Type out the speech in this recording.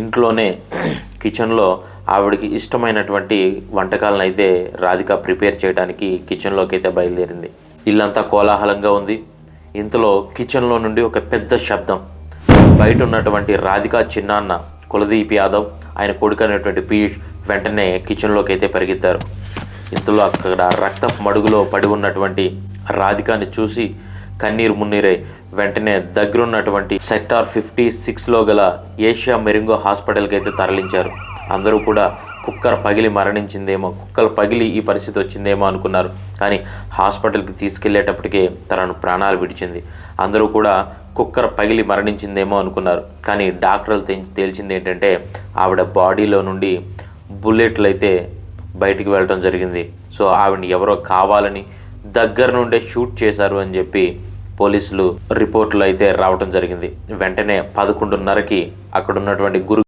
ఇంట్లోనే కిచెన్లో ఆవిడకి ఇష్టమైనటువంటి వంటకాలను అయితే రాధిక ప్రిపేర్ చేయడానికి కిచెన్లోకి అయితే బయలుదేరింది. ఇల్లంతా కోలాహలంగా ఉంది. ఇంతలో కిచెన్లో నుండి ఒక పెద్ద శబ్దం. బయట ఉన్నటువంటి రాధిక చిన్నాన్న కులదీప్ యాదవ్ ఆయన కొడుకు అనేటువంటి పీయూష్ వెంటనే కిచెన్లోకి అయితే పరిగెత్తారు. ఇంతలో అక్కడ రక్త మడుగులో పడి ఉన్నటువంటి రాధికాని చూసి కన్నీరు మున్నీరై. వెంటనే దగ్గరున్నటువంటి సెక్టార్ ఫిఫ్టీ సిక్స్లో గల ఏషియా మెరింగో హాస్పిటల్కి అయితే తరలించారు. అందరూ కూడా కుక్కర్ పగిలి మరణించిందేమో కుక్కలు పగిలి ఈ పరిస్థితి వచ్చిందేమో అనుకున్నారు. కానీ హాస్పిటల్కి తీసుకెళ్ళేటప్పటికే తనను ప్రాణాలు విడిచింది. అందరూ కూడా కుక్కర్ పగిలి మరణించిందేమో అనుకున్నారు. కానీ డాక్టర్లు తేల్చింది ఏంటంటే ఆవిడ బాడీలో నుండి బుల్లెట్లు అయితే బయటికి వెళ్ళడం జరిగింది. సో ఆవిడని ఎవరో కావాలని దగ్గర నుండే షూట్ చేశారు అని చెప్పి పోలీసులు రిపోర్ట్లు అయితే రావడం జరిగింది. వెంటనే పదకొండున్నరకి అక్కడ ఉన్నటువంటి గురు